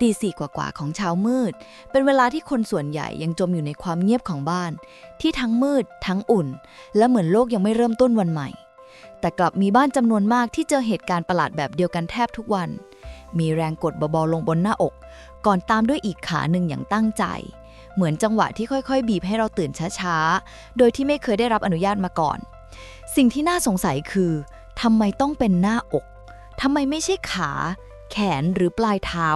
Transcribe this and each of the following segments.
ตีสี่กว่าๆของเช้ามืด เป็นเวลาที่คนส่วนใหญ่ยังจมอยู่ในความเงียบของบ้าน ที่ทั้งมืด ทั้งอุ่น และเหมือนโลกยังไม่เริ่มต้นวันใหม่ แต่กลับมีบ้านจำนวนมากที่เจอเหตุการณ์ประหลาดแบบเดียวกันแทบทุกวัน มีแรงกดเบาๆลงบนหน้าอก ก่อนตามด้วยอีกขาหนึ่งอย่างตั้งใจ เหมือนจังหวะที่ค่อยๆ บีบให้เราตื่นช้าๆ โดยที่ไม่เคยได้รับอนุญาตมาก่อน สิ่งที่น่าสงสัยคือทำไมต้องเป็นหน้าอกทำไมไม่ใช่ขา แขนหรือปลายเท้า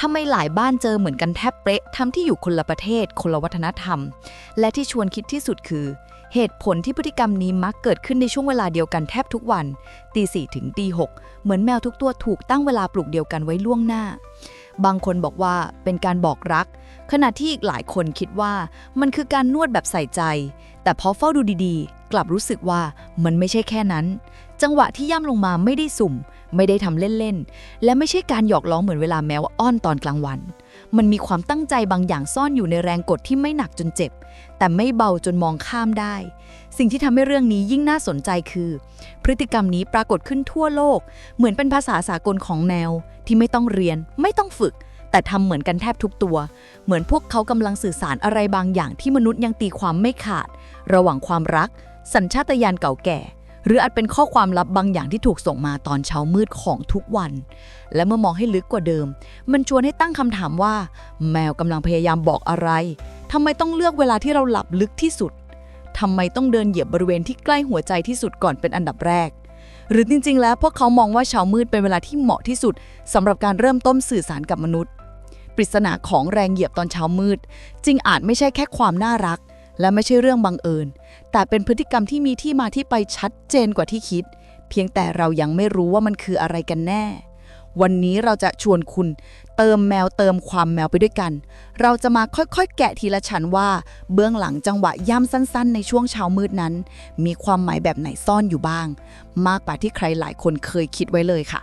ทำไมหลายบ้านเจอเหมือนกันแทบเป๊ะทำที่อยู่คนละประเทศ คนละวัฒนธรรม และที่ชวนคิดที่สุดคือ เหตุผลที่พฤติกรรมนี้มักเกิดขึ้นในช่วงเวลาเดียวกันแทบทุกวันตีสี่ถึงตีหกเหมือนแมวทุกตัวถูกตั้งเวลาปลุกเดียวกันไว้ล่วงหน้า บางคนบอกว่าเป็นการบอกรัก ขณะที่อีกหลายคนคิดว่ามันคือการนวดแบบใส่ใจ แต่พอเฝ้าดูดีๆ กลับรู้สึกว่ามันไม่ใช่แค่นั้น จังหวะที่ย่ำลงมาไม่ได้สุ่ม ไม่ได้ทำเล่นๆ และไม่ใช่การหยอกล้อเหมือนเวลาแมวอ้อนตอนกลางวัน มันมีความตั้งใจบางอย่างซ่อนอยู่ในแรงกดที่ไม่หนักจนเจ็บ แต่ไม่เบาจนมองข้ามได้ สิ่งที่ทำให้เรื่องนี้ยิ่งน่าสนใจคือ พฤติกรรมนี้ปรากฏขึ้นทั่วโลก เหมือนเป็นภาษาสากลของแนว ที่ไม่ต้องเรียน ไม่ต้องฝึก แต่ทำเหมือนกันแทบทุกตัว เหมือนพวกเขากำลังสื่อสารอะไรบางอย่างที่มนุษย์ยังตีความไม่ขาด ระหว่างความรัก สัญชาตญาณเก่าแก่ หรืออาจเป็นข้อความลับบางอย่างที่ถูกส่งมาตอนเช้ามืดของทุกวัน และเมื่อมองให้ลึกกว่าเดิม มันชวนให้ตั้งคำถามว่า แมวกำลังพยายามบอกอะไรทำไมต้องเลือกเวลาที่เราหลับลึกที่สุดทำไมต้องเดินเหยียบบริเวณที่ใกล้หัวใจที่สุดก่อนเป็นอันดับแรก หรือจริง ๆ แล้วพวกเขามองว่าเช้ามืดเป็นเวลาที่เหมาะที่สุดสำหรับการเริ่มต้นสื่อสารกับมนุษย์ ปริศนาของแรงเหยียบตอนเช้ามืดจริงอาจไม่ใช่แค่ความน่ารัก และไม่ใช่เรื่องบังเอิญ แต่เป็นพฤติกรรมที่มีที่มาที่ไปชัดเจนกว่าที่คิด เพียงแต่เรายังไม่รู้ว่ามันคืออะไรกันแน่ วันนี้เราจะชวนคุณเติมแมวเติมความแมวไปด้วยกัน เราจะมาค่อยๆ แกะทีละชั้นว่า เบื้องหลังจังหวะย่ำสั้นๆ ในช่วงเช้ามืดนั้น มีความหมายแบบไหนซ่อนอยู่บ้าง มากกว่าที่ใครหลายคนเคยคิดไว้เลยค่ะ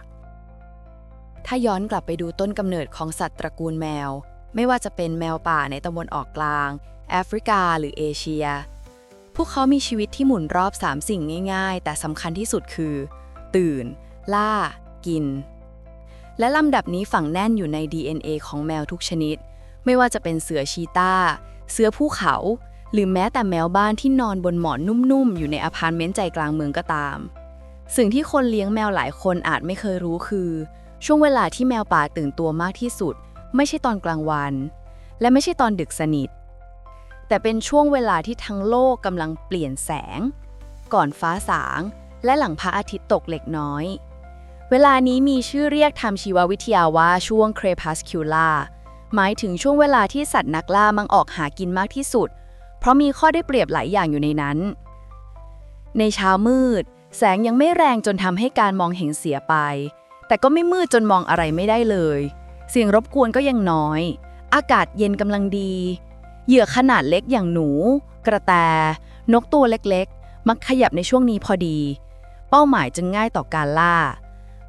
ถ้าย้อนกลับไปดูต้นกำเนิดของสัตว์ตระกูลแมว ไม่ว่าจะเป็นแมวป่าในตะวันออกกลาง แอฟริกาหรือเอเชีย พวกเขามีชีวิตที่หมุนรอบ 3 สิ่งง่ายๆ แต่สำคัญที่สุดคือ ตื่น ล่า กิน และลำดับนี้ฝังแน่นอยู่ใน DNA ของแมวทุกชนิด ไม่ว่าจะเป็นเสือชีตาเสือภูเขา หรือแม้แต่แมวบ้านที่นอนบนหมอนนุ่มๆ อยู่ในอพาร์ตเมนต์ใจกลางเมืองก็ตาม สิ่งที่คนเลี้ยงแมวหลายคนอาจไม่เคยรู้คือ ช่วงเวลาที่แมวป่าตื่นตัวมากที่สุด ไม่ใช่ตอนกลางวัน และไม่ใช่ตอนดึกสนิท แต่เป็นช่วงเวลาที่ทั้งโลกกำลังเปลี่ยนแสง ก่อนฟ้าสาง และหลังพระอาทิตย์ตกเล็กน้อย เวลานี้มีชื่อเรียกทางชีววิทยาว่าช่วง crepuscular หมายถึงช่วงเวลาที่สัตว์นักล่ามังออกหากินมากที่สุด เพราะมีข้อได้เปรียบหลายอย่างอยู่ในนั้น ในเช้ามืด แสงยังไม่แรงจนทำให้การมองเห็นเสียไป แต่ก็ไม่มืดจนมองอะไรไม่ได้เลย เสียงรบกวนก็ยังน้อย อากาศเย็นกำลังดี เหยื่อขนาดเล็กอย่างหนู กระแต นกตัวเล็กๆ มักขยับในช่วงนี้พอดี เป้าหมายจึงง่ายต่อการล่า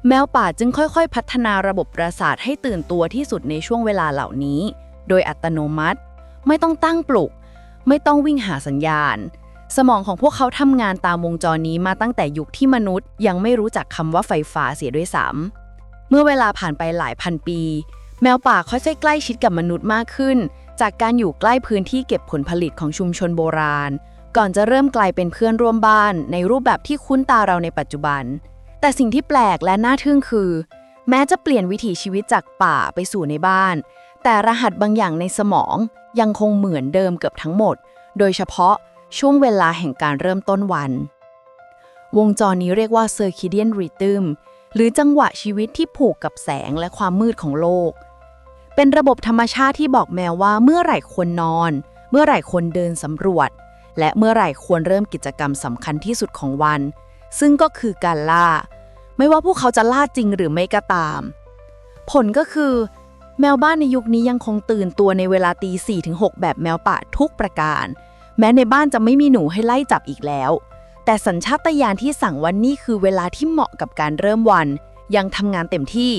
แมวป่าจึงค่อยๆ พัฒนาระบบประสาทให้ตื่นตัวที่สุดในช่วงเวลาเหล่านี้ โดยอัตโนมัติ ไม่ต้องตั้งปลุก ไม่ต้องวิ่งหาสัญญาณ สมองของพวกเขาทำงานตามวงจรนี้มาตั้งแต่ยุคที่มนุษย์ ยังไม่รู้จักคำว่าไฟฟ้าเสียด้วยซ้ำเมื่อเวลาผ่านไปหลายพันปี แมวป่าค่อยๆใกล้ชิดกับมนุษย์มากขึ้น จากการอยู่ใกล้พื้นที่เก็บผลผลิตของชุมชนโบราณ ก่อนจะเริ่มกลายเป็นเพื่อนร่วมบ้าน ในรูปแบบที่คุ้นตาเราในปัจจุบัน แต่สิ่งที่แปลกและน่าทึ่งคือ แม้จะเปลี่ยนวิถีชีวิตจากป่าไปสู่ในบ้าน แต่รหัสบางอย่างในสมองยังคงเหมือนเดิมเกือบทั้งหมด โดยเฉพาะช่วงเวลาแห่งการเริ่มต้นวัน วงจรนี้เรียกว่า circadian rhythm หรือจังหวะชีวิตที่ผูกกับแสงและความมืดของโลก เป็นระบบธรรมชาติที่บอกแมวว่าเมื่อไหร่ควรนอน เมื่อไหร่ควรเดินสำรวจ และเมื่อไหร่ควรเริ่มกิจกรรมสำคัญที่สุดของวัน ซึ่งก็คือการล่า ไม่ว่าพวกเขาจะล่าจริงหรือไม่ก็ตาม ผลก็คือ แมวบ้านในยุคนี้ยังคงตื่นตัวในเวลาตี4ี่ถึงหแบบแมวป่าทุกประการ แม้ในบ้านจะไม่มีหนูให้ไล่จับอีกแล้ว แต่สัญชาตญาณที่สั่งวันนี้คือเวลาที่เหมาะกับการเริ่มวัน ยังทำงานเต็มที่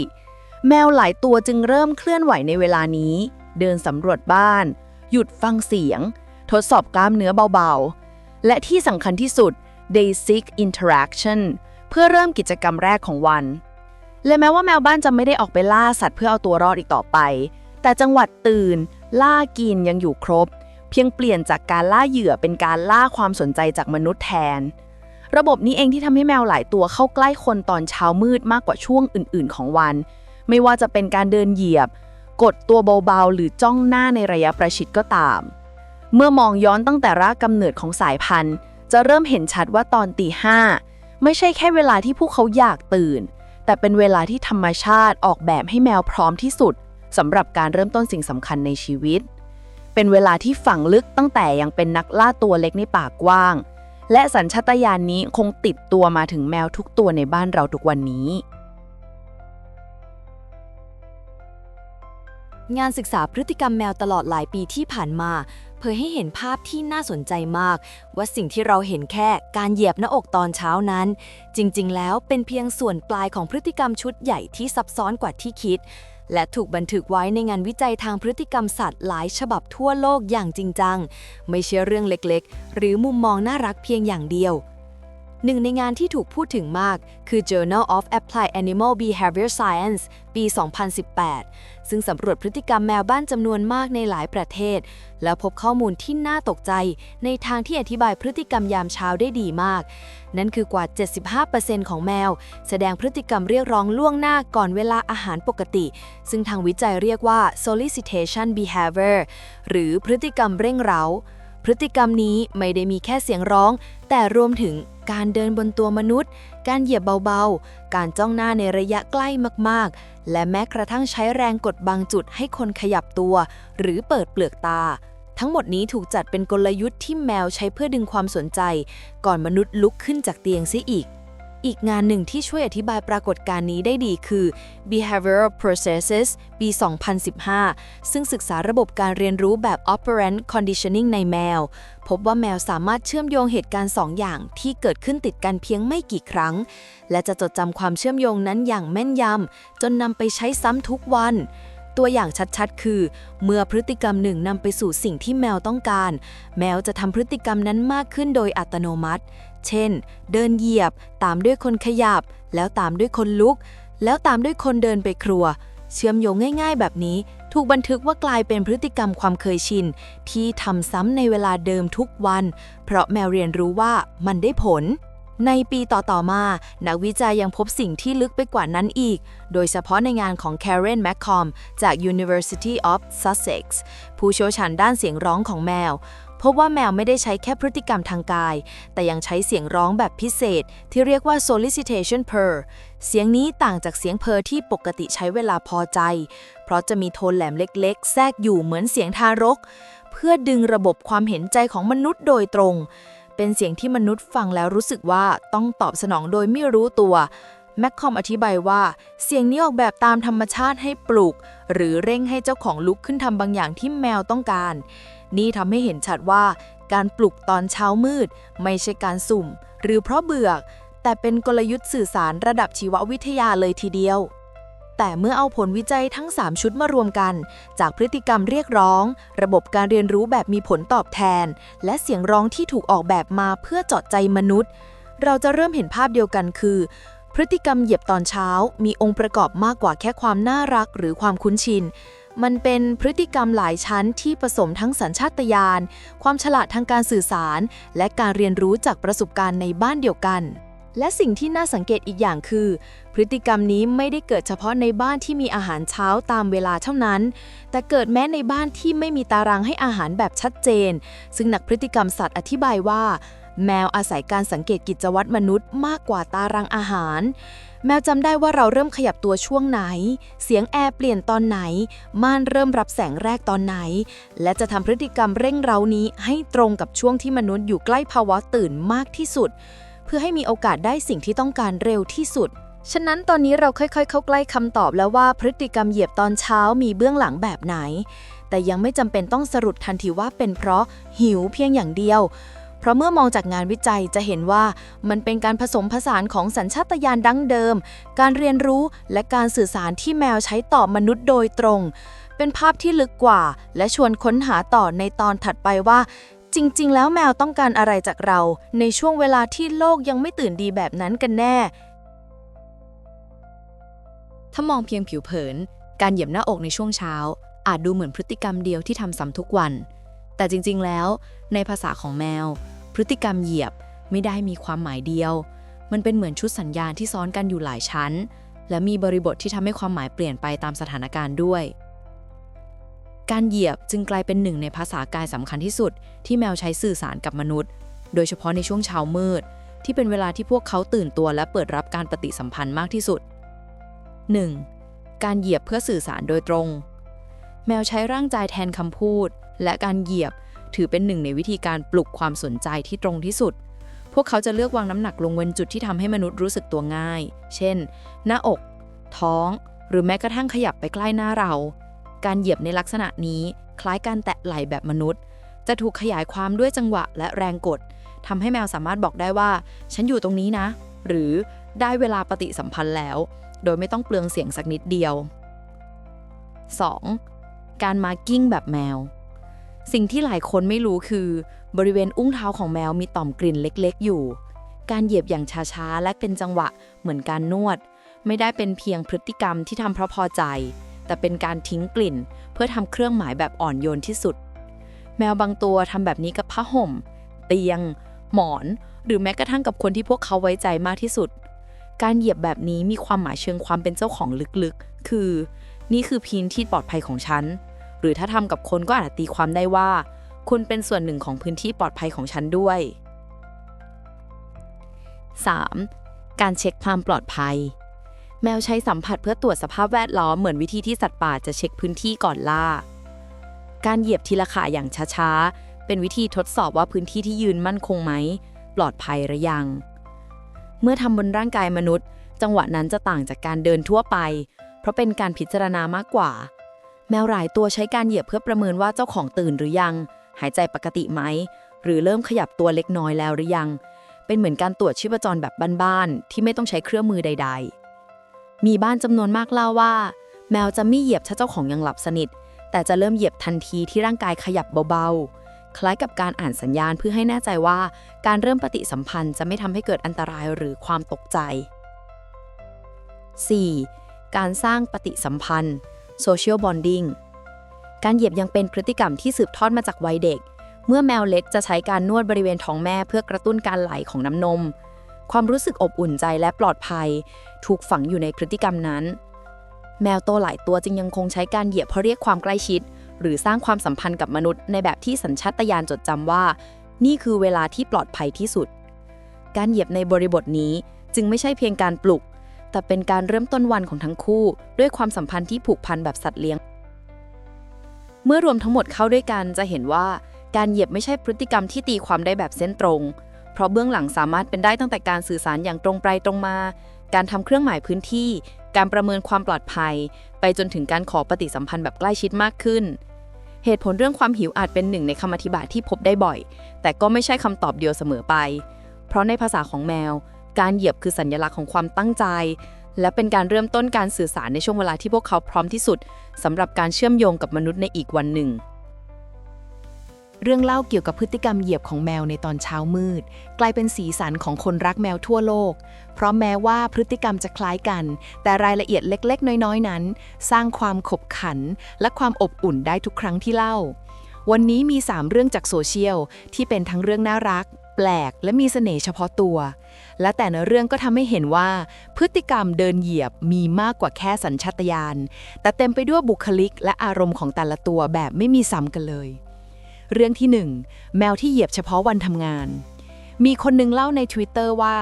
แมวหลายตัวจึงเริ่มเคลื่อนไหวในเวลานี้ เดินสำรวจบ้าน หยุดฟังเสียง ทดสอบกล้ามเนื้อเบาๆ และที่สำคัญที่สุด they seek interaction เพื่อเริ่มกิจกรรมแรกของวัน และแม้ว่าแมวบ้านจะไม่ได้ออกไปล่าสัตว์เพื่อเอาตัวรอดอีกต่อไป แต่จังหวัดตื่น ล่ากินยังอยู่ครบ เพียงเปลี่ยนจากการล่าเหยื่อเป็นการล่าความสนใจจากมนุษย์แทน ระบบนี้เองที่ทำให้แมวหลายตัวเข้าใกล้คนตอนเช้ามืดมากกว่าช่วงอื่น ๆ ของวัน ไม่ว่าจะเป็นการเดินเหยียบ กดตัวเบาๆ หรือจ้องหน้าในระยะประชิดก็ตาม เมื่อมองย้อนตั้งแต่รากกำเนิดของสายพันธุ์ จะเริ่มเห็นชัดว่าตอนตีห้าไม่ใช่แค่เวลาที่พวกเขาอยากตื่น แต่เป็นเวลาที่ธรรมชาติออกแบบให้แมวพร้อมที่สุดสำหรับการเริ่มต้นสิ่งสำคัญในชีวิต เป็นเวลาที่ฝังลึกตั้งแต่ยังเป็นนักล่าตัวเล็กในป่ากว้าง และสัญชาตญาณนนี้คงติดตัวมาถึงแมวทุกตัวในบ้านเราทุกวันนี้ งานศึกษาพฤติกรรมแมวตลอดหลายปีที่ผ่านมา เผยให้เห็นภาพที่น่าสนใจมาก ว่าสิ่งที่เราเห็นแค่การเหยียบหน้าอกตอนเช้านั้น จริงๆ แล้วเป็นเพียงส่วนปลายของพฤติกรรมชุดใหญ่ที่ซับซ้อนกว่าที่คิด และถูกบันทึกไว้ในงานวิจัยทางพฤติกรรมสัตว์หลายฉบับทั่วโลกอย่างจริงจัง ไม่ใช่เรื่องเล็กๆ หรือมุมมองน่ารักเพียงอย่างเดียว หนึ่งในงานที่ถูกพูดถึงมาก คือ Journal of Applied Animal Behavior Science ปี 2018 ซึ่งสำรวจพฤติกรรมแมวบ้านจำนวนมากในหลายประเทศ แล้วพบข้อมูลที่น่าตกใจ ในทางที่อธิบายพฤติกรรมยามเช้าได้ดีมาก นั่นคือกว่า 75%ของแมว แสดงพฤติกรรมเรียกร้องล่วงหน้าก่อนเวลาอาหารปกติ ซึ่งทางวิจัยเรียกว่า solicitation behavior หรือพฤติกรรมเร่งเร้า พฤติกรรมนี้ไม่ได้มีแค่เสียงร้อง แต่รวมถึงการเดินบนตัวมนุษย์ การเหยียบเบาๆ การจ้องหน้าในระยะใกล้มากๆ และแม้กระทั่งใช้แรงกดบางจุดให้คนขยับตัว หรือเปิดเปลือกตา ทั้งหมดนี้ถูกจัดเป็นกลยุทธ์ที่แมวใช้เพื่อดึงความสนใจ ก่อนมนุษย์ลุกขึ้นจากเตียงเสียอีก อีกงานหนึ่งที่ช่วยอธิบายปรากฏการณ์นี้ได้ดีคือ Behavioral Processes ปี 2015 ซึ่งศึกษาระบบการเรียนรู้แบบ Operant Conditioning ในแมว พบว่าแมวสามารถเชื่อมโยงเหตุการณ์สองอย่างที่เกิดขึ้นติดกันเพียงไม่กี่ครั้ง และจะจดจำความเชื่อมโยงนั้นอย่างแม่นยำจนนำไปใช้ซ้ำทุกวัน ตัวอย่างชัดๆ คือ เมื่อพฤติกรรมหนึ่งนำไปสู่สิ่งที่แมวต้องการ แมวจะทำพฤติกรรมนั้นมากขึ้นโดยอัตโนมัติ เช่น เดินเหยียบ ตามด้วยคนขยับ แล้วตามด้วยคนลุก แล้วตามด้วยคนเดินไปครัว เชื่อมโยงง่ายๆ แบบนี้ ถูกบันทึกว่ากลายเป็นพฤติกรรมความเคยชิน ที่ทำซ้ำในเวลาเดิมทุกวัน เพราะแมวเรียนรู้ว่ามันได้ผล ในปีต่อๆมา นักวิจัยยังพบสิ่งที่ลึกไปกว่านั้นอีก โดยเฉพาะในงานของ Karen McCom จาก University of Sussex ผู้เชี่ยวชาญด้านเสียงร้องของแมว พบว่าแมวไม่ได้ใช้แค่พฤติกรรมทางกาย แต่ยังใช้เสียงร้องแบบพิเศษ ที่เรียกว่า solicitation purr เสียงนี้ต่างจากเสียงเพอที่ปกติใช้เวลาพอใจ เพราะจะมีโทนแหลมเล็ก ๆ แทรกอยู่เหมือนเสียงทารก เพื่อดึงระบบความเห็นใจของมนุษย์โดยตรง เป็นเสียงที่มนุษย์ฟังแล้วรู้สึกว่าต้องตอบสนองโดยไม่รู้ตัวแมคคอมอธิบายว่า เสียงนี้ออกแบบตามธรรมชาติให้ปลุก หรือเร่งให้เจ้าของลุกขึ้นทำบางอย่างที่แมวต้องการ นี่ทำให้เห็นชัดว่า การปลุกตอนเช้ามืด ไม่ใช่การสุ่ม หรือเพราะเบื่อแต่เป็นกลยุทธ์สื่อสารระดับชีววิทยาเลยทีเดียว แต่เมื่อเอาผลวิจัยทั้ง 3 ชุดมารวมกัน จากพฤติกรรมเรียกร้อง ระบบการเรียนรู้แบบมีผลตอบแทน และเสียงร้องที่ถูกออกแบบมาเพื่อเจาะใจมนุษย์ เราจะเริ่มเห็นภาพเดียวกันคือ พฤติกรรมเหยียบตอนเช้า มีองค์ประกอบมากกว่าแค่ความน่ารักหรือความคุ้นชิน มันเป็นพฤติกรรมหลายชั้นที่ผสมทั้งสัญชาตญาณความฉลาดทางการสื่อสาร และการเรียนรู้จากประสบการณ์ในบ้านเดียวกัน และสิ่งที่น่าสังเกตอีกอย่างคือ พฤติกรรมนี้ไม่ได้เกิดเฉพาะในบ้านที่มีอาหารเช้าตามเวลาเท่านั้น แต่เกิดแม้ในบ้านที่ไม่มีตารางให้อาหารแบบชัดเจน ซึ่งนักพฤติกรรมสัตว์อธิบายว่า แมวอาศัยการสังเกตกิจวัตรมนุษย์มากกว่าตารางอาหาร แมวจำได้ว่าเราเริ่มขยับตัวช่วงไหน เสียงแอร์เปลี่ยนตอนไหน ม่านเริ่มรับแสงแรกตอนไหน และจะทำพฤติกรรมเร่งเร้านี้ให้ตรงกับช่วงที่มนุษย์อยู่ใกล้ภาวะตื่นมากที่สุด เพื่อให้มีโอกาสได้สิ่งที่ต้องการเร็วที่สุด ฉะนั้นตอนนี้เราค่อยๆ เข้าใกล้คำตอบแล้วว่าพฤติกรรมเหยียบตอนเช้ามีเบื้องหลังแบบไหน แต่ยังไม่จำเป็นต้องสรุปทันทีว่าเป็นเพราะหิวเพียงอย่างเดียว เพราะเมื่อมองจากงานวิจัยจะเห็นว่ามันเป็นการผสมผสานของสัญชาตญาณดั้งเดิม การเรียนรู้และการสื่อสารที่แมวใช้ต่อมนุษย์โดยตรงเป็นภาพที่ลึกกว่า และชวนค้นหาต่อในตอนถัดไปว่า จริง ๆ แล้วแมวต้องการอะไรจากเรา ในช่วงเวลาที่โลกยังไม่ตื่นดีแบบนั้นกันแน่ ถ้ามองเพียงผิวเผิน การเหยียบหน้าอกในช่วงเช้า อาจดูเหมือนพฤติกรรมเดียวที่ทำซ้ำทุกวัน แต่จริง ๆ แล้ว ในภาษาของแมว พฤติกรรมเหยียบไม่ได้มีความหมายเดียว มันเป็นเหมือนชุดสัญญาณที่ซ้อนกันอยู่หลายชั้น และมีบริบทที่ทำให้ความหมายเปลี่ยนไปตามสถานการณ์ด้วย การเหยียบจึงกลายเป็นหนึ่งในภาษากายสำคัญที่สุด ที่แมวใช้สื่อสารกับมนุษย์ โดยเฉพาะในช่วงเช้ามืด ที่เป็นเวลาที่พวกเขาตื่นตัวและเปิดรับการปฏิสัมพันธ์มากที่สุด 1. การเหยียบเพื่อสื่อสารโดยตรง แมวใช้ร่างกายแทนคำพูด และการเหยียบถือเป็นหนึ่งในวิธีการปลุกความสนใจที่ตรงที่สุด พวกเขาจะเลือกวางน้ำหนักลงบนจุดที่ทำให้มนุษย์รู้สึกตัวง่าย เช่น หน้าอก ท้อง หรือแม้กระทั่งขยับไปใกล้หน้าเรา การเหยียบในลักษณะนี้ คล้ายการแตะไหล่แบบมนุษย์ จะถูกขยายความด้วยจังหวะและแรงกดทำให้แมวสามารถบอกได้ว่า ฉันอยู่ตรงนี้นะ หรือได้เวลาปฏิสัมพันธ์แล้ว โดยไม่ต้องเปลืองเสียงสักนิดเดียว 2. การมาร์กิ้งแบบแมว สิ่งที่หลายคนไม่รู้คือ บริเวณอุ้งเท้าของแมวมีต่อมกลิ่นเล็กๆ อยู่ การเหยียบอย่างช้าๆ และเป็นจังหวะเหมือนการนวด ไม่ได้เป็นเพียงพฤติกรรมที่ทำเพราะพอใจ แต่เป็นการทิ้งกลิ่น เพื่อทำเครื่องหมายแบบอ่อนโยนที่สุด แมวบางตัวทำแบบนี้กับผ้าห่ม เตียง หมอน หรือแม้กระทั่งกับคนที่พวกเขาไว้ใจมากที่สุด การเหยียบแบบนี้มีความหมายเชิงความเป็นเจ้าของลึกๆ คือ นี่คือพื้นที่ปลอดภัยของฉัน หรือถ้าทำกับคนก็อาจตีความได้ว่า คุณเป็นส่วนหนึ่งของพื้นที่ปลอดภัยของฉันด้วย 3. การเช็คความปลอดภัย แมวใช้สัมผัสเพื่อตรวจสภาพแวดล้อมเหมือนวิธีที่สัตว์ป่าจะเช็คพื้นที่ก่อนล่า การเหยียบทีละขาอย่างช้าๆ เป็นวิธีทดสอบว่าพื้นที่ที่ยืนมั่นคงไหม ปลอดภัยหรือยัง เมื่อทำบนร่างกายมนุษย์ จังหวะนั้นจะต่างจากการเดินทั่วไป เพราะเป็นการพิจารณามากกว่า แมวหลายตัวใช้การเหยียบเพื่อประเมินว่าเจ้าของตื่นหรือยัง หายใจปกติไหม หรือเริ่มขยับตัวเล็กน้อยแล้วหรือยัง เป็นเหมือนการตรวจชีพจรแบบบ้านๆที่ไม่ต้องใช้เครื่องมือใด ๆ มีบ้านจำนวนมากเล่าว่า แมวจะไม่เหยียบถ้าเจ้าของยังหลับสนิท แต่จะเริ่มเหยียบทันทีที่ร่างกายขยับเบาๆ คล้ายกับการอ่านสัญญาณเพื่อให้แน่ใจว่า การเริ่มปฏิสัมพันธ์จะไม่ทำให้เกิดอันตรายหรือความตกใจ 4. การสร้างปฏิสัมพันธ์ social bonding การเหยียบยังเป็นพฤติกรรมที่สืบทอดมาจากวัยเด็ก เมื่อแมวเล็กจะใช้การนวดบริเวณท้องแม่เพื่อกระตุ้นการไหลของน้ำนม ความรู้สึกอบอุ่นใจและปลอดภัย ถูกฝังอยู่ในพฤติกรรมนั้น แมวโตหลายตัวจึงยังคงใช้การเหยียบเพราะเรียกความใกล้ชิด หรือสร้างความสัมพันธ์กับมนุษย์ในแบบที่สัญชาตญาณจดจำว่า นี่คือเวลาที่ปลอดภัยที่สุด การเหยียบในบริบทนี้จึงไม่ใช่เพียงการปลุก แต่เป็นการเริ่มต้นวันของทั้งคู่ ด้วยความสัมพันธ์ที่ผูกพันแบบสัตว์เลี้ยง เมื่อรวมทั้งหมดเข้าด้วยกันจะเห็นว่าการเหยียบไม่ใช่พฤติกรรมที่ตีความได้แบบเส้นตรง เพราะเบื้องหลังสามารถเป็นได้ตั้งแต่การสื่อสารอย่างตรงไปตรงมา การทำเครื่องหมายพื้นที่ การประเมินความปลอดภัย ไปจนถึงการขอปฏิสัมพันธ์แบบใกล้ชิดมากขึ้น เหตุผลเรื่องความหิวอาจเป็นหนึ่งในคำอธิบายที่พบได้บ่อย แต่ก็ไม่ใช่คำตอบเดียวเสมอไป เพราะในภาษาของแมว การเหยียบคือสัญลักษณ์ของความตั้งใจ และเป็นการเริ่มต้นการสื่อสารในช่วงเวลาที่พวกเขาพร้อมที่สุดสำหรับการเชื่อมโยงกับมนุษย์ในอีกวันหนึ่ง เรื่องเล่าเกี่ยวกับพฤติกรรมเหยียบของแมวในตอนเช้ามืด กลายเป็นสีสันของคนรักแมวทั่วโลก เพราะแม้ว่าพฤติกรรมจะคล้ายกัน แต่รายละเอียดเล็ก ๆ น้อย ๆ นั้น สร้างความขบขัน และความอบอุ่นได้ทุกครั้งที่เล่า วันนี้มี 3 เรื่องจากโซเชียลที่เป็นทั้งเรื่องน่ารัก แปลก และมีเสน่ห์เฉพาะตัว และแต่ละเรื่องก็ทำให้เห็นว่า พฤติกรรมเดินเหยียบมีมากกว่าแค่สัญชาตญาณแต่เต็มไปด้วยบุคลิก และอารมณ์ของแต่ละตัวแบบไม่มีซ้ำกันเลย เรื่องที่ 1 แมวที่เหยียบเฉพาะวันทำงาน มีคนหนึงเล่าใน Twitter ว่า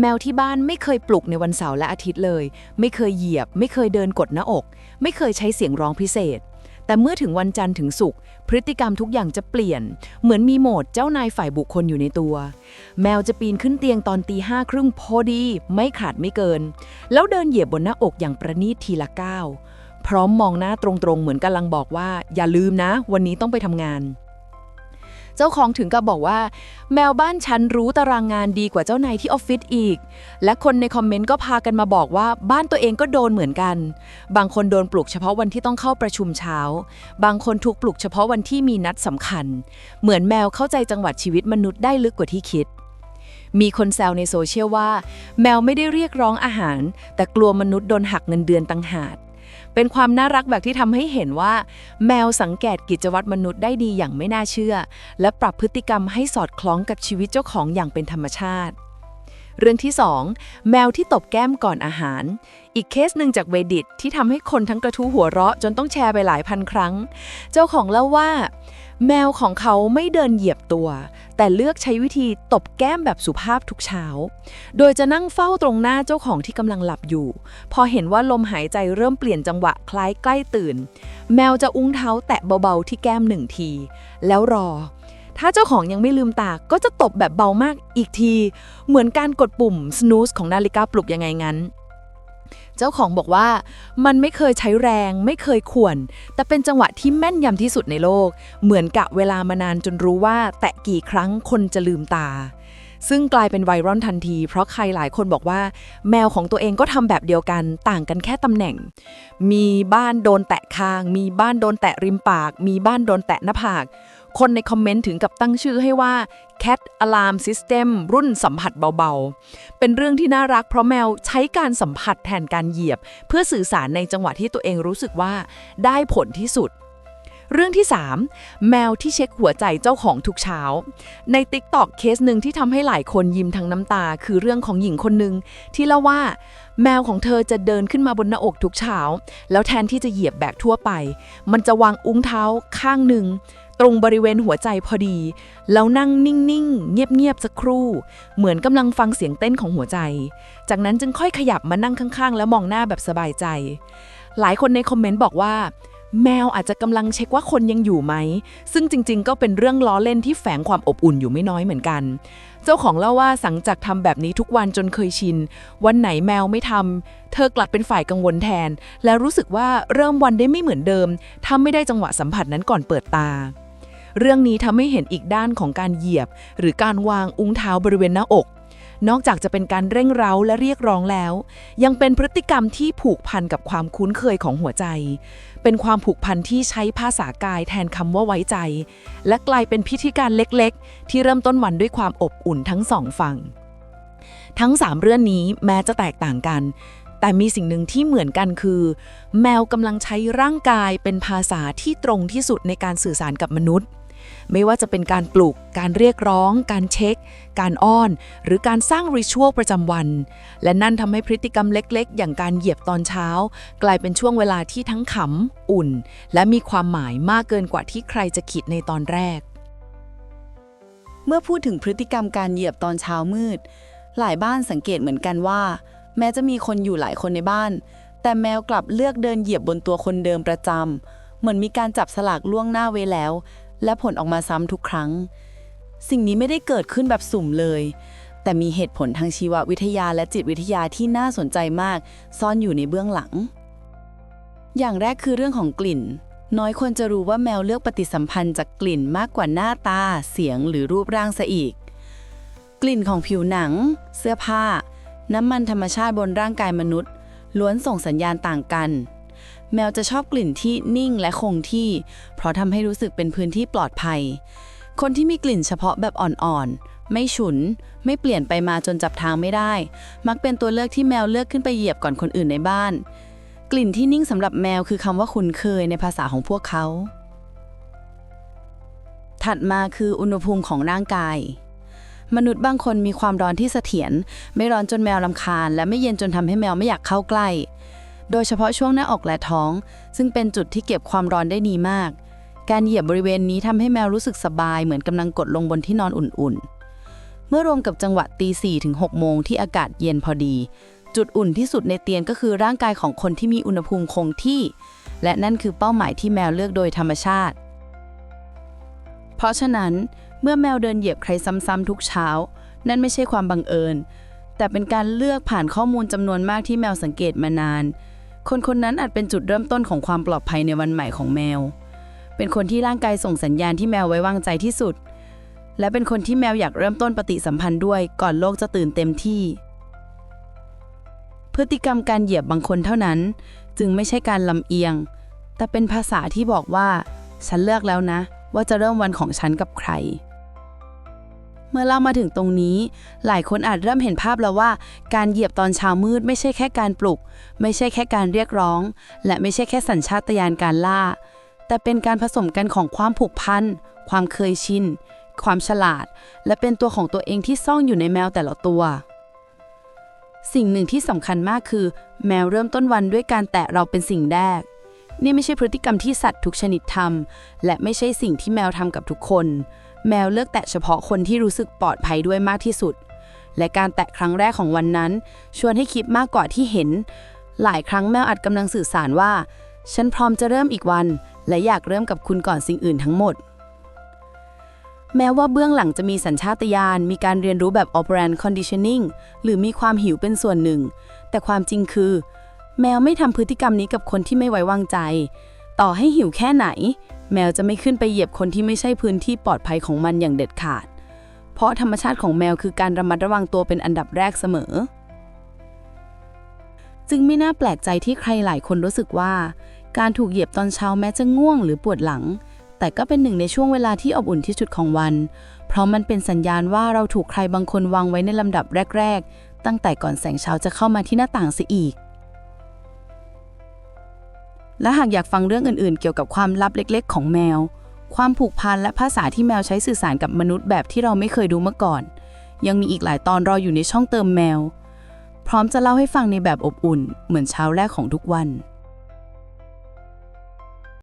แมวที่บ้านไม่เคยปลุกในวันเสาร์และอาทิตย์เลย ไม่เคยเหยียบ ไม่เคยเดินกดหน้าอก ไม่เคยใช้เสียงร้องพิเศษ แต่เมื่อถึงวันจันทร์ถึงศุกร์พฤติกรรมทุกอย่างจะเปลี่ยน เหมือนมีโหมดเจ้านายฝ่ายบุคคลอยู่ในตัว แมวจะปีนขึ้นเตียงตอนตีห้าครึ่งพอดี ไม่ขาดไม่เกิน แล้วเดินเหยียบบนหน้าอกอย่างประณีตทีละก้าวพร้อมมองหน้าตรงๆ เหมือนกำลังบอกว่า อย่าลืมนะ วันนี้ต้องไปทำงาน เจ้าของถึงกับบอกว่า แมวบ้านฉันรู้ตารางงานดีกว่าเจ้านายที่ออฟฟิศอีก และคนในคอมเมนต์ก็พากันมาบอกว่าบ้านตัวเองก็โดนเหมือนกัน บางคนโดนปลุกเฉพาะวันที่ต้องเข้าประชุมเช้า บางคนถูกปลุกเฉพาะวันที่มีนัดสำคัญ เหมือนแมวเข้าใจจังหวัดชีวิตมนุษย์ได้ลึกกว่าที่คิดมีคนแซวในโซเชียลว่า แมวไม่ได้เรียกร้องอาหาร แต่กลัวมนุษย์โดนหักเงินเดือนตังหาก เป็นความน่ารักแบบที่ทำให้เห็นว่า แมวสังเกตกิจวัตรมนุษย์ได้ดีอย่างไม่น่าเชื่อ และปรับพฤติกรรมให้สอดคล้องกับชีวิตเจ้าของอย่างเป็นธรรมชาติ เรื่องที่ 2 แมวที่ตบแก้มก่อนอาหาร อีกเคสหนึ่งจากเวดิตที่ทำให้คนทั้งกระทู้หัวเราะจนต้องแชร์ไปหลายพันครั้ง เจ้าของเล่าว่า แมวของเขาไม่เดินเหยียบตัว แต่เลือกใช้วิธีตบแก้มแบบสุภาพทุกเช้า โดยจะนั่งเฝ้าตรงหน้าเจ้าของที่กำลังหลับอยู่ พอเห็นว่าลมหายใจเริ่มเปลี่ยนจังหวะคล้ายใกล้ตื่น แมวจะอุ้งเท้าแตะเบาๆที่แก้มหนึ่งที แล้วรอ ถ้าเจ้าของยังไม่ลืมตาก็จะตบแบบเบามากอีกที เหมือนการกดปุ่ม snooze ของนาฬิกาปลุกยังไงงั้น เจ้าของบอกว่ามันไม่เคยใช้แรง ไม่เคยข่วน แต่เป็นจังหวะที่แม่นยำที่สุดในโลก เหมือนกะเวลามานานจนรู้ว่า แตะกี่ครั้งคนจะลืมตา ซึ่งกลายเป็นไวรัลทันที เพราะใครหลายคนบอกว่า แมวของตัวเองก็ทำแบบเดียวกัน ต่างกันแค่ตำแหน่ง มีบ้านโดนแตะคาง มีบ้านโดนแตะริมปาก มีบ้านโดนแตะหน้าผาก คนในคอมเมนต์ถึงกับตั้งชื่อให้ว่า Cat Alarm System รุ่นสัมผัสเบาๆ เป็นเรื่องที่น่ารักเพราะแมวใช้การสัมผัสแทนการเหยียบ เพื่อสื่อสารในจังหวะที่ตัวเองรู้สึกว่าได้ผลที่สุดเรื่องที่ 3 แมวที่เช็คหัวใจเจ้าของทุกเช้า ใน TikTok เคสหนึ่งที่ทำให้หลายคนยิ้มทั้งน้ำตา คือเรื่องของหญิงคนหนึ่งที่เล่าว่า แมวของเธอจะเดินขึ้นมาบนหน้าอกทุกเช้า แล้วแทนที่จะเหยียบแบกทั่วไป มันจะวางอุ้งเท้าข้างหนึ่ง ตรงบริเวณหัวใจพอดี แล้วนั่งนิ่งๆ เงียบๆสักครู่ เหมือนกำลังฟังเสียงเต้นของหัวใจ จากนั้นจึงค่อยขยับมานั่งข้างๆ แล้วมองหน้าแบบสบายใจ หลายคนในคอมเมนต์บอกว่า แมวอาจจะกำลังเช็คว่าคนยังอยู่ไหม ซึ่งจริงๆ ก็เป็นเรื่องล้อเล่นที่แฝงความอบอุ่นอยู่ไม่น้อยเหมือนกัน เจ้าของเล่าว่าสังจากทำแบบนี้ทุกวันจนเคยชิน วันไหนแมวไม่ทำเธอกลับเป็นฝ่ายกังวลแทน และรู้สึกว่าเริ่มวันได้ไม่เหมือนเดิมถ้าไม่ได้จังหวะสัมผัสนั้นก่อนเปิดตา เรื่องนี้ทำให้เห็นอีกด้านของการเหยียบ หรือการวางอุ้งเท้าบริเวณหน้าอก นอกจากจะเป็นการเร่งเร้าและเรียกร้องแล้ว ยังเป็นพฤติกรรมที่ผูกพันกับความคุ้นเคยของหัวใจ เป็นความผูกพันที่ใช้ภาษากายแทนคำว่าไว้ใจ และกลายเป็นพิธีการเล็กๆ ที่เริ่มต้นวันด้วยความอบอุ่นทั้งสองฝั่งทั้ง 3 เรื่องนี้แม้จะแตกต่างกัน แต่มีสิ่งหนึ่งที่เหมือนกันคือ แมวกำลังใช้ร่างกายเป็นภาษาที่ตรงที่สุดในการสื่อสารกับมนุษย์ ไม่ว่าจะเป็นการปลุก การเรียกร้อง การเช็ค การอ้อน หรือการสร้างริชวลประจำวัน และนั่นทำให้พฤติกรรมเล็ก ๆ อย่างการเหยียบตอนเช้า กลายเป็นช่วงเวลาที่ทั้งขำอุ่น และมีความหมายมากเกินกว่าที่ใครจะคิดในตอนแรก เมื่อพูดถึงพฤติกรรมการเหยียบตอนเช้ามืด หลายบ้านสังเกตเหมือนกันว่า แม้จะมีคนอยู่หลายคนในบ้าน แต่แมวกลับเลือกเดินเหยียบบนตัวคนเดิมประจำเหมือนมีการจับสลากล่วงหน้าไว้แล้ว และผลออกมาซ้ำทุกครั้ง สิ่งนี้ไม่ได้เกิดขึ้นแบบสุ่มเลย แต่มีเหตุผลทางชีววิทยาและจิตวิทยาที่น่าสนใจมาก ซ่อนอยู่ในเบื้องหลัง อย่างแรกคือเรื่องของกลิ่น น้อยคนจะรู้ว่าแมวเลือกปฏิสัมพันธ์จากกลิ่นมากกว่าหน้าตา เสียงหรือรูปร่างซะอีก กลิ่นของผิวหนัง เสื้อผ้า น้ำมันธรรมชาติบนร่างกายมนุษย์ ล้วนส่งสัญญาณต่างกัน แมวจะชอบกลิ่นที่นิ่งและคงที่ เพราะทำให้รู้สึกเป็นพื้นที่ปลอดภัย คนที่มีกลิ่นเฉพาะแบบอ่อนๆ ไม่ฉุน ไม่เปลี่ยนไปมาจนจับทางไม่ได้ มักเป็นตัวเลือกที่แมวเลือกขึ้นไปเหยียบก่อนคนอื่นในบ้าน กลิ่นที่นิ่งสำหรับแมวคือคำว่าคุ้นเคยในภาษาของพวกเขา ถัดมาคืออุณหภูมิของร่างกาย มนุษย์บางคนมีความร้อนที่เสถียรไม่ร้อนจนแมวลำคาญ และไม่เย็นจนทำให้แมวไม่อยากเข้าใกล้ โดยเฉพาะช่วงหน้าอกและท้อง ซึ่งเป็นจุดที่เก็บความร้อนได้ดีมาก การเหยียบบริเวณนี้ทำให้แมวรู้สึกสบายเหมือนกำลังกดลงบนที่นอนอุ่นๆ เมื่อรวมกับจังหวะตีสี่ถึงหกโมงที่อากาศเย็นพอดี จุดอุ่นที่สุดในเตียงก็คือร่างกายของคนที่มีอุณหภูมิคงที่ และนั่นคือเป้าหมายที่แมวเลือกโดยธรรมชาติ เพราะฉะนั้น เมื่อแมวเดินเหยียบใครซ้ำๆทุกเช้า นั่นไม่ใช่ความบังเอิญ แต่เป็นการเลือกผ่านข้อมูลจำนวนมากที่แมวสังเกตมานาน คนคนนั้นอาจเป็นจุดเริ่มต้นของความปลอดภัยในวันใหม่ของแมว เป็นคนที่ร่างกายส่งสัญญาณที่แมวไว้วางใจที่สุด และเป็นคนที่แมวอยากเริ่มต้นปฏิสัมพันธ์ด้วย ก่อนโลกจะตื่นเต็มที่ พฤติกรรมการเหยียบบางคนเท่านั้น จึงไม่ใช่การลำเอียง แต่เป็นภาษาที่บอกว่า ฉันเลือกแล้วนะว่าจะเริ่มวันของฉันกับใคร เมื่อเล่ามาถึงตรงนี้ หลายคนอาจเริ่มเห็นภาพแล้วว่า การเหยียบตอนเช้ามืดไม่ใช่แค่การปลุก ไม่ใช่แค่การเรียกร้อง และไม่ใช่แค่สัญชาตญาณการล่า แต่เป็นการผสมกันของความผูกพัน ความเคยชิน ความฉลาด และเป็นตัวของตัวเองที่ซ่อนอยู่ในแมวแต่ละตัว สิ่งหนึ่งที่สำคัญมากคือ แมวเริ่มต้นวันด้วยการแตะเราเป็นสิ่งแรกนี่ไม่ใช่พฤติกรรมที่สัตว์ทุกชนิดทำและไม่ใช่สิ่งที่แมวทำกับทุกคน แมวเลือกแตะเฉพาะคนที่รู้สึกปลอดภัยด้วยมากที่สุด และการแตะครั้งแรกของวันนั้น ชวนให้คิดมากกว่าที่เห็น หลายครั้งแมวอาจกำลังสื่อสารว่า ฉันพร้อมจะเริ่มอีกวัน และอยากเริ่มกับคุณก่อนสิ่งอื่นทั้งหมด แม้ว่าเบื้องหลังจะมีสัญชาตญาณมีการเรียนรู้แบบ operant conditioning หรือมีความหิวเป็นส่วนหนึ่ง แต่ความจริงคือ แมวไม่ทำพฤติกรรมนี้กับคนที่ไม่ไว้วางใจ ต่อให้หิวแค่ไหน แมวจะไม่ขึ้นไปเหยียบคนที่ไม่ใช่พื้นที่ปลอดภัยของมันอย่างเด็ดขาด เพราะธรรมชาติของแมวคือการระมัดระวังตัวเป็นอันดับแรกเสมอ จึงไม่น่าแปลกใจที่ใครหลายคนรู้สึกว่า การถูกเหยียบตอนเช้าแม้จะง่วงหรือปวดหลัง แต่ก็เป็นหนึ่งในช่วงเวลาที่อบอุ่นที่สุดของวัน เพราะมันเป็นสัญญาณว่าเราถูกใครบางคนวางไว้ในลำดับแรก ๆ ตั้งแต่ก่อนแสงเช้าจะเข้ามาที่หน้าต่างเสียอีก และหากอยากฟังเรื่องอื่นๆ เกี่ยวกับความลับเล็กๆ ของแมว ความผูกพันและภาษาที่แมวใช้สื่อสารกับมนุษย์แบบที่เราไม่เคยดูมาก่อน ยังมีอีกหลายตอนรออยู่ในช่องเติมแมว พร้อมจะเล่าให้ฟังในแบบอบอุ่น เหมือนเช้าแรกของทุกวัน